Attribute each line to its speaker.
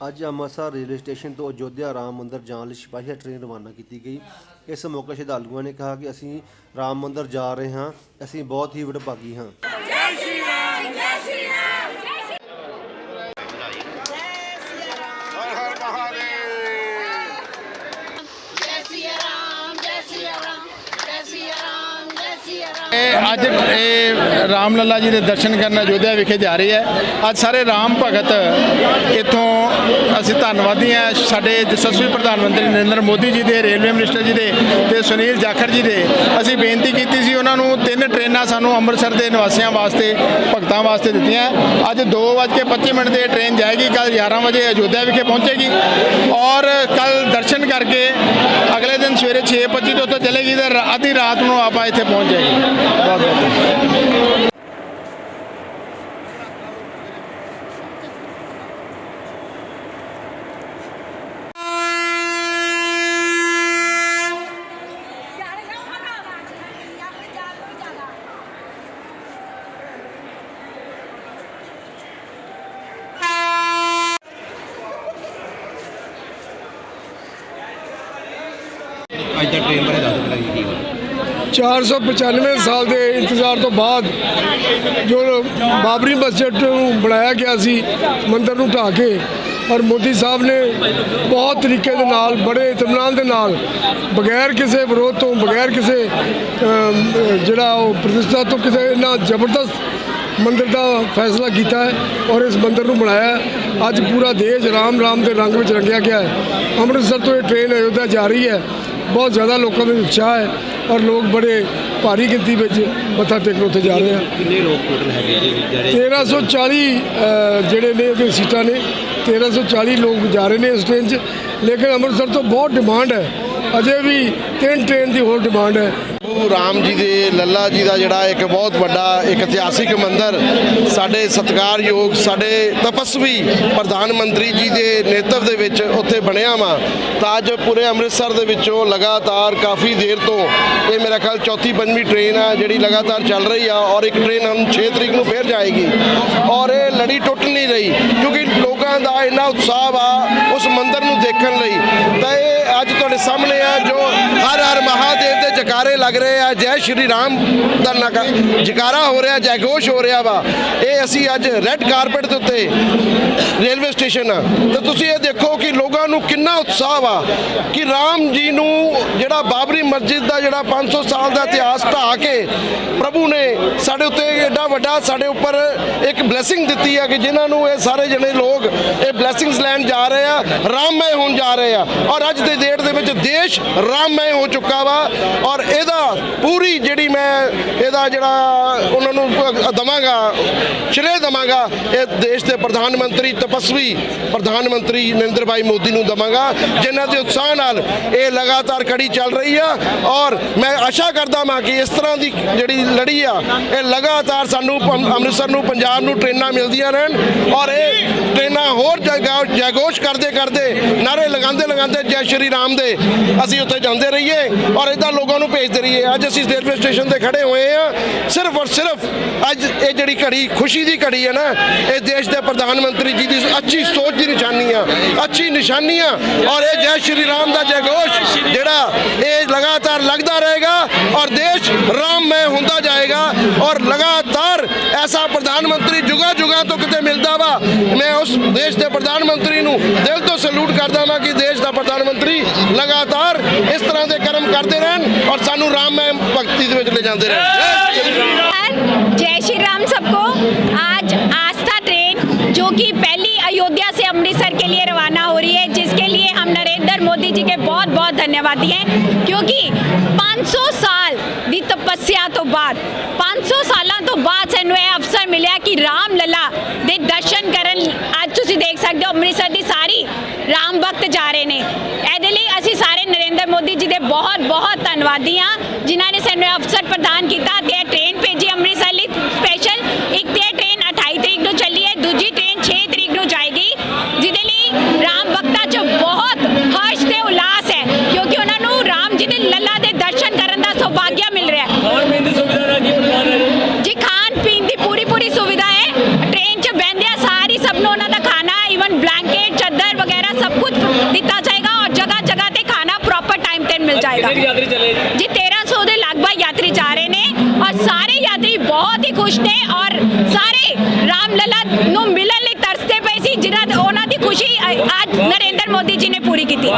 Speaker 1: ਅੱਜ Amritsar railway station ਤੋਂ ਅਯੋਧਿਆ ਰਾਮ ਮੰਦਰ ਜਾਣ ਲਈ ਸਿਪਾਹੀ ਟ੍ਰੇਨ ਰਵਾਨਾ ਕੀਤੀ ਗਈ। ਇਸ ਮੌਕੇ ਸ਼ਰਧਾਲੂਆਂ ਨੇ ਕਿਹਾ ਕਿ ਅਸੀਂ ਰਾਮ ਮੰਦਰ ਜਾ ਰਹੇ ਹਾਂ। ਅਸੀਂ ਬਹੁਤ ਹੀ ਵਡਭਾਗੀ ਹਾਂ।
Speaker 2: ਇਹ ਅੱਜ, ਇਹ ਰਾਮ ਲੱਲਾ ਜੀ ਦੇ ਦਰਸ਼ਨ ਕਰਨ ਅਯੋਧਿਆ ਵਿਖੇ ਜਾ ਰਹੀ ਹੈ। ਅੱਜ ਸਾਰੇ ਰਾਮ ਭਗਤ ਇਥੋਂ ਅਸੀਂ ਧੰਨਵਾਦੀ ਹਾਂ ਸਾਡੇ ਯਸ਼ਸਵੀ ਪ੍ਰਧਾਨ ਮੰਤਰੀ ਨਰਿੰਦਰ ਮੋਦੀ ਜੀ ਦੇ, ਰੇਲਵੇ ਮਿਨਿਸਟਰ ਜੀ ਦੇ ਤੇ ਸੁਨੀਲ ਜਾਖੜ ਜੀ ਦੇ। ਅਸੀਂ ਬੇਨਤੀ ਕੀਤੀ ਸੀ ਉਹਨਾਂ ਨੂੰ ਤਿੰਨ ਟ੍ਰੇਨਾਂ ਸਾਨੂੰ ਅੰਮ੍ਰਿਤਸਰ ਦੇ ਨਿਵਾਸੀਆਂ ਵਾਸਤੇ, ਭਗਤਾਂ ਵਾਸਤੇ ਦਿੱਤੀਆਂ। ਅੱਜ 2:25 ਮਿੰਟ ਤੇ ਟ੍ਰੇਨ ਜਾਏਗੀ ਕੱਲ 11 ਵਜੇ ਅਯੋਧਿਆ ਵਿਖੇ ਪਹੁੰਚੇਗੀ। ਔਰ ਕੱਲ ਦਰਸ਼ਨ ਕਰਕੇ ਅਗਲੇ ਦਿਨ ਸਵੇਰੇ 6:25 ਤੋਂ ਉੱਥੇ ਚਲੇਗੀ ਤੇ ਰਾ- ਅੱਧੀ ਰਾਤ ਨੂੰ ਆਪਾਂ ਇੱਥੇ ਪਹੁੰਚ ਜਾਏਗੀ। ਬਹੁਤ ਬਹੁਤ
Speaker 1: ਅੱਜ ਦਾ ਟ੍ਰੇਨ ਬਾਰੇ ਦੱਸ ਦਿਓ ਕੀ
Speaker 3: 495 ਸਾਲ ਦੇ ਇੰਤਜ਼ਾਰ ਤੋਂ ਬਾਅਦ ਜੋ ਬਾਬਰੀ ਮਸਜਿਦ ਨੂੰ ਬਣਾਇਆ ਗਿਆ ਸੀ, ਮੰਦਰ ਨੂੰ ਢਾਹ ਕੇ, ਔਰ ਮੋਦੀ ਸਾਹਿਬ ਨੇ ਬਹੁਤ ਤਰੀਕੇ ਦੇ ਨਾਲ, ਬੜੇ ਇਤਮਾਨ ਦੇ ਨਾਲ, ਬਗੈਰ ਕਿਸੇ ਵਿਰੋਧ ਤੋਂ, ਬਗੈਰ ਕਿਸੇ ਜਿਹੜਾ ਉਹ ਪ੍ਰਤਿਸ਼ਠਾ ਤੋਂ ਕਿਸੇ ਇੰਨਾ ਜ਼ਬਰਦਸਤ ਮੰਦਰ ਦਾ ਫੈਸਲਾ ਕੀਤਾ ਹੈ ਔਰ ਇਸ ਮੰਦਰ ਨੂੰ ਬਣਾਇਆ ਅੱਜ ਪੂਰਾ ਦੇਸ਼ ਰਾਮ ਰਾਮ ਦੇ ਰੰਗ ਵਿੱਚ ਰੰਗਿਆ ਗਿਆ ਹੈ। ਅੰਮ੍ਰਿਤਸਰ ਤੋਂ ਇਹ ਟ੍ਰੇਨ ਅਯੋਧਿਆ ਜਾ ਰਹੀ ਹੈ। ਬਹੁਤ ਜ਼ਿਆਦਾ ਲੋਕਾਂ ਦਾ ਉਤਸ਼ਾਹ ਹੈ ਔਰ ਲੋਕ ਬੜੇ ਭਾਰੀ ਗਿਣਤੀ ਵਿੱਚ ਮੱਥਾ ਟੇਕਣ ਉੱਥੇ ਜਾ ਰਹੇ ਆ।
Speaker 1: ਕਿੰਨੇ ਲੋਕ ਟੋਟਲ ਹੈਗੇ ਜੀ ਜਿਹੜੇ
Speaker 3: 1340 ਅ, ਜਿਹੜੇ ਨੇ ਉਹਦੇ ਸੀਟਾਂ ਨੇ 1340 ਲੋਕ ਜਾ ਰਹੇ ਨੇ ਇਸ ਟ੍ਰੇਨ 'ਚ। ਲੇਕਿਨ ਅੰਮ੍ਰਿਤਸਰ ਤੋਂ ਬਹੁਤ ਡਿਮਾਂਡ ਹੈ। ਅਜੇ ਵੀ ਤਿੰਨ ਟ੍ਰੇਨ ਦੀ ਹੋਰ ਡਿਮਾਂਡ ਹੈ।
Speaker 4: ਗੁਰੂ ਰਾਮ ਜੀ ਦੇ, ਲੱਲਾ ਜੀ ਦਾ ਜਿਹੜਾ ਇੱਕ ਬਹੁਤ ਵੱਡਾ ਇੱਕ ਇਤਿਹਾਸਿਕ ਮੰਦਿਰ, ਸਾਡੇ ਸਤਿਕਾਰਯੋਗ, ਸਾਡੇ ਤਪਸਵੀ ਪ੍ਰਧਾਨ ਮੰਤਰੀ ਜੀ ਦੇ ਨੇਤਵ ਦੇ ਵਿੱਚ ਉੱਥੇ ਬਣਿਆ ਵਾ। ਤਾਂ ਅੱਜ ਪੂਰੇ ਅੰਮ੍ਰਿਤਸਰ ਦੇ ਵਿੱਚੋਂ ਲਗਾਤਾਰ ਕਾਫੀ ਦੇਰ ਤੋਂ ਇਹ ਮੇਰਾ ਖਿਆਲ ਚੌਥੀ, ਪੰਜਵੀਂ ਟ੍ਰੇਨ ਆ ਜਿਹੜੀ ਲਗਾਤਾਰ ਚੱਲ ਰਹੀ ਆ ਔਰ ਇੱਕ ਟ੍ਰੇਨ ਹੁਣ 6 ਤਰੀਕ ਨੂੰ ਫੇਰ ਜਾਏਗੀ। ਔਰ ਇਹ ਲੜੀ ਟੁੱਟ ਨਹੀਂ ਰਹੀ, ਕਿਉਂਕਿ ਲੋਕਾਂ ਦਾ ਇੰਨਾ ਉਤਸ਼ਾਹ ਆ ਉਸ ਮੰਦਿਰ ਨੂੰ ਦੇਖਣ ਲਈ। ਤਾਂ ਇਹ ਅੱਜ ਤੁਹਾਡੇ ਸਾਹਮਣੇ ਆ ਜੋ ਹਰ ਹਰ ਮਹਾਦੇਵ ਦੇ ਜਕਾਰੇ ਲੱਗ ਰਹੇ ਆ। ਜੈ ਸ਼੍ਰੀ ਰਾਮ ਦਾ ਨਗਾ ਜਕਾਰਾ ਹੋ ਰਿਹਾ, ਜੈ ਘੋਸ਼ ਹੋ ਰਿਹਾ ਵਾ। ਇਹ ਅਸੀਂ ਅੱਜ ਰੈੱਡ ਕਾਰਪਟ ਦੇ ਉੱਤੇ ਰੇਲਵੇ ਸਟੇਸ਼ਨ ਆ। ਤੇ ਤੁਸੀਂ ਇਹ ਦੇਖੋ ਕਿ ਲੋਕਾਂ ਨੂੰ ਕਿੰਨਾ ਉਤਸ਼ਾਹ ਵਾ ਕਿ ਰਾਮ ਜੀ ਨੂੰ ਜਿਹੜਾ ਬਾਬਰੀ ਮਸਜਿਦ ਦਾ ਜਿਹੜਾ 500 ਸਾਲ ਦਾ ਇਤਿਹਾਸ ਢਾਹ ਕੇ ਪ੍ਰਭੂ ਨੇ ਸਾਡੇ ਉੱਤੇ ਐਡਾ ਵੱਡਾ, ਸਾਡੇ ਉੱਪਰ ਇੱਕ ਬਲੇਸਿੰਗ ਦਿੱਤੀ ਆ ਕਿ ਜਿਨ੍ਹਾਂ ਨੂੰ ਇਹ ਸਾਰੇ ਜਣੇ ਲੋਕ ਇਹ ਬਲੇਸਿੰਗਸ ਲੈਣ ਜਾ ਰਹੇ ਆ ਰਾਮਮय ਹੋਣ ਜਾ ਰਹੇ ਆ। ਔਰ ਅੱਜ ਦੇ ਡੇਟ ਦੇ ਵਿੱਚ ਦੇਸ਼ ਰਾਮਮय ਹੋ ਚੁੱਕਾ ਵਾ। ਔਰ ਇਹਦਾ ਪੂਰੀ ਜਿਹੜੀ ਮੈਂ ਇਹਦਾ ਜਿਹੜਾ ਉਹਨਾਂ ਨੂੰ ਦਵਾਂਗਾ ਸ਼੍ਰੇ ਦਵਾਂਗਾ, ਇਹ ਦੇਸ਼ ਦੇ ਪ੍ਰਧਾਨ ਮੰਤਰੀ ਤਪਸਵੀ ਪ੍ਰਧਾਨ ਮੰਤਰੀ ਨਰਿੰਦਰ ਭਾਈ ਮੋਦੀ ਨੂੰ ਦਵਾਂਗਾ, ਜਿਨ੍ਹਾਂ ਦੇ ਉਤਸ਼ਾਹ ਨਾਲ ਇਹ ਲਗਾਤਾਰ ਕੜੀ ਚੱਲ ਰਹੀ ਆ। ਔਰ ਮੈਂ ਆਸ਼ਾ ਕਰਦਾ ਹਾਂ ਕਿ ਇਸ ਤਰ੍ਹਾਂ ਦੀ ਜਿਹੜੀ ਲੜੀ ਆ, ਇਹ ਲਗਾਤਾਰ ਸਾਨੂੰ ਪੰ- ਅੰਮ੍ਰਿਤਸਰ ਨੂੰ, ਪੰਜਾਬ ਨੂੰ ਟ੍ਰੇਨਾਂ ਮਿਲਦੀਆਂ ਰਹਿਣ ਔਰ ਇਹ ਟ੍ਰੇਨਾਂ ਹੋਰ ਜੈਗੋਸ਼ ਕਰਦੇ ਕਰਦੇ, ਨਾਰੇ ਲਗਾਉਂਦੇ ਲਗਾਉਂਦੇ ਜੈ ਸ਼੍ਰੀ ਰਾਮ ਦੇ ਅਸੀਂ ਉੱਥੇ ਜਾਂਦੇ ਰਹੀਏ ਔਰ ਇਦਾਂ ਲੋਕਾਂ ਨੂੰ ਭੇਜਦੇ ਰਹੀਏ। ਅੱਜ ਅਸੀਂ ਰੇਲਵੇ ਸਟੇਸ਼ਨ ਤੇ ਖੜੇ ਹੋਏ ਆ। ਸਿਰਫ ਔਰ ਸਿਰਫ ਅੱਜ ਇਹ ਜਿਹੜੀ ਘੜੀ, ਖੁਸ਼ੀ ਦੀ ਘੜੀ ਹੈ ਨਾ, ਇਹ ਦੇਸ਼ ਦੇ ਪ੍ਰਧਾਨ ਮੰਤਰੀ ਜੀ ਦੀ ਅੱਛੀ ਸੋਚ ਦੀ ਨਿਸ਼ਾਨੀ ਆ, ਅੱਛੀ ਨਿਸ਼ਾਨੀ ਆ ਔਰ ਇਹ ਜੈ ਸ਼੍ਰੀ ਰਾਮ ਦਾ ਜੈਗੋਸ਼ ਜਿਹੜਾ ਇਹ ਲਗਾਤਾਰ ਲੱਗਦਾ ਰਹੇਗਾ ਔਰ ਦੇਸ਼ ਰਾਮਮय ਹੁੰਦਾ ਦੇਸ਼ ਦੇ ਪ੍ਰਧਾਨ ਮੰਤਰੀ ਨੂੰ ਦਿਲ ਤੋਂ ਸਲੂਟ ਕਰਦਾ ਹਾਂ ਕਿ ਦੇਸ਼ ਦਾ ਪ੍ਰਧਾਨ ਮੰਤਰੀ ਲਗਾਤਾਰ ਇਸ ਤਰ੍ਹਾਂ ਦੇ ਕਰਮ ਕਰਦੇ ਰਹਿਣ ਔਰ ਸਾਨੂੰ ਰਾਮਮਈ ਭਗਤੀ ਦੇ ਵਿੱਚ ਲੈ ਜਾਂਦੇ ਰਹਿਣ। ਜੈ ਸ਼੍ਰੀ ਰਾਮ।
Speaker 5: ਸਭ ਕੋ आज आस्था ट्रेन जो कि पहली अयोध्या से अमृतसर के लिए रवाना हो रही है जिसके लिए हम नरेंद्र मोदी जी के बहुत बहुत धन्यवादी हैं क्योंकि 500 साल ਦੀ ਤਪੱਸਿਆ ਤੋਂ ਬਾਅਦ 500 ਸਾਲਾਂ ਤੋਂ ਬਾਅਦ ਸਾਨੂੰ ਇਹ ਅਵਸਰ ਮਿਲਿਆ ਕਿ ਰਾਮ ਲਲਾ ਦੇ ਰਾਮ ਭਗਤ ਜਾ ਰਹੇ ਨੇ। ਇਹਦੇ ਲਈ ਅਸੀਂ ਸਾਰੇ ਨਰਿੰਦਰ ਮੋਦੀ ਜੀ ਦੇ ਬਹੁਤ ਬਹੁਤ ਧੰਨਵਾਦੀ ਹਾਂ ਜਿਨ੍ਹਾਂ ਨੇ ਸਾਨੂੰ ਇਹ ਅਵਸਰ ਪ੍ਰਦਾਨ ਕੀਤਾ ਤੇ ਟ੍ਰੇਨ ਭੇਜੀ ਅੰਮ੍ਰਿਤਸਰ ਲਈ। ਸਪੈਸ਼ਲ ਇੱਕ ਤੇ ਟ੍ਰੇਨ 28 ਤਰੀਕ ਨੂੰ ਚੱਲੀ ਹੈ ਦੂਜੀ ਟ੍ਰੇਨ 6 ਤਰੀਕ ਨੂੰ ਜਾਏਗੀ ਜਿਹਦੇ ਲਈ ਰਾਮ ਭਗਤਾਂ 'ਚ ਬਹੁਤ ਹਰਸ਼ ਤੇ ਉਲਾਸ ਹੈ ਕਿਉਂਕਿ ਉਹਨਾਂ ਨੂੰ ਰਾਮ ਜੀ ਦੇ ਲੱਲਾ ਦੇ ਦਰਸ਼ਨ ਕਰਨ ਦਾ ਸੁਭਾਗਿਆ ਮਿਲ ਰਿਹਾ ਹੈ।
Speaker 6: ਖਾਣ ਪੀਣ ਦੀ ਸੁਵਿਧਾ ਦਾ ਕੀ ਪ੍ਰਬੰਧ ਹੈ?
Speaker 5: ਜੀ ਖਾਣ ਪੀਣ ਦੀ ਪੂਰੀ ਪੂਰੀ ਸੁਵਿਧਾ ਹੈ। ਟ੍ਰੇਨ 'ਚ ਬਹਿੰਦਿਆਂ ਸਾਰੀ ਸਭ ਨੂੰ ਉਹਨਾਂ ਦਾ ਖਾਣਾ ਈਵਨ ਬਲੈਂਕਟ
Speaker 6: ਕਿੰਨੇ ਯਾਤਰੀ ਚੱਲੇ ਜੀ?
Speaker 5: ਜੀ 1300 ਦੇ ਲਗਭਗ ਯਾਤਰੀ ਜਾ ਰਹੇ ਨੇ ਔਰ ਸਾਰੇ ਯਾਤਰੀ ਬਹੁਤ ਹੀ ਖੁਸ਼ ਨੇ ਔਰ ਸਾਰੇ ਰਾਮ ਲੱਲਾ ਨੂੰ ਮਿਲਣ ਲਈ ਤਰਸਦੇ ਪਏ ਸੀ ਜਿਨ੍ਹਾਂ ਉਹਨਾਂ ਦੀ ਖੁਸ਼ੀ ਅੱਜ ਨਰਿੰਦਰ ਮੋਦੀ ਜੀ ਨੇ ਪੂਰੀ ਕੀਤੀ।